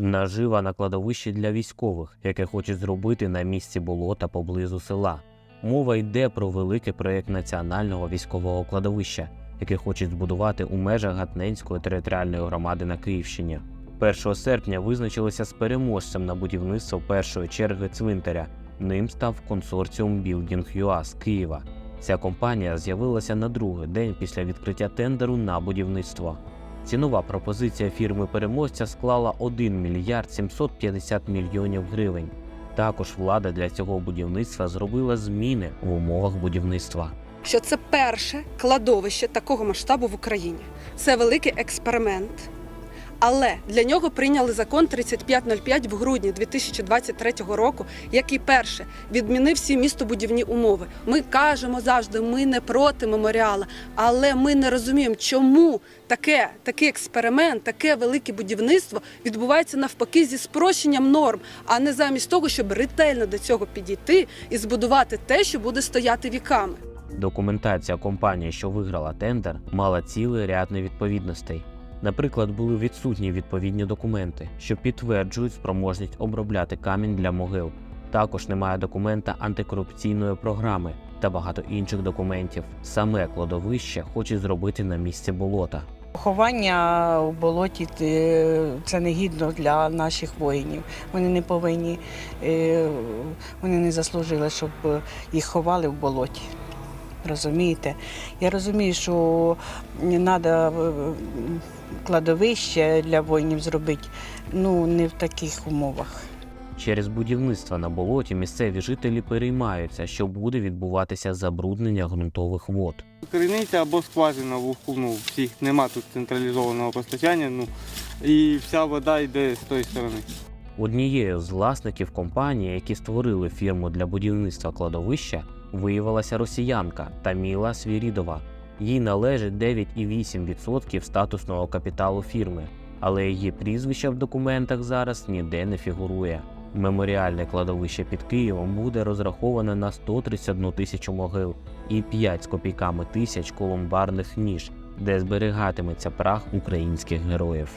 Нажива на кладовищі для військових, яке хочуть зробити на місці болота поблизу села. Мова йде про великий проєкт національного військового кладовища, яке хочуть збудувати у межах Гатненської територіальної громади на Київщині. 1 серпня визначилися з переможцем на будівництво першої черги цвинтаря. Ним став консорціум Building UA з Києва. Ця компанія з'явилася на другий день після відкриття тендеру на будівництво. Цінова пропозиція фірми переможця склала 1 мільярд 750 мільйонів гривень. Також влада для цього будівництва зробила зміни в умовах будівництва. що це перше кладовище такого масштабу в Україні. Це великий експеримент. Але для нього прийняли закон 3505 в грудні 2023 року, який перше відмінив всі містобудівні умови. Ми кажемо завжди, ми не проти меморіала, але ми не розуміємо, чому таке, такий експеримент, таке велике будівництво відбувається навпаки зі спрощенням норм, а не замість того, щоб ретельно до цього підійти і збудувати те, що буде стояти віками. Документація компанії, що виграла тендер, мала цілий ряд невідповідностей. Наприклад, були відсутні відповідні документи, що підтверджують спроможність обробляти камінь для могил. Також немає документа антикорупційної програми та багато інших документів. Саме кладовище хочуть зробити на місці болота. Поховання у болоті е, це негідно для наших воїнів. Вони не повинні, е, вони не заслужили, щоб їх ховали в болоті. Розумієте? Я розумію, що треба кладовище для воїнів зробити, ну не в таких умовах. Через будівництво на болоті місцеві жителі переймаються, що буде відбуватися забруднення ґрунтових вод. Криниця або скважина в уху, ну, всіх нема тут централізованого постачання, ну, і вся вода йде з тої сторони. Однією з власників компанії, які створили фірму для будівництва кладовища, виявилася росіянка Таміла Свірідова. Їй належить 9,8% статусного капіталу фірми, але її прізвище в документах зараз ніде не фігурує. Меморіальне кладовище під Києвом буде розраховане на 131 тисячу могил і 5 з копійками тисяч колумбарних ніж, де зберігатиметься прах українських героїв.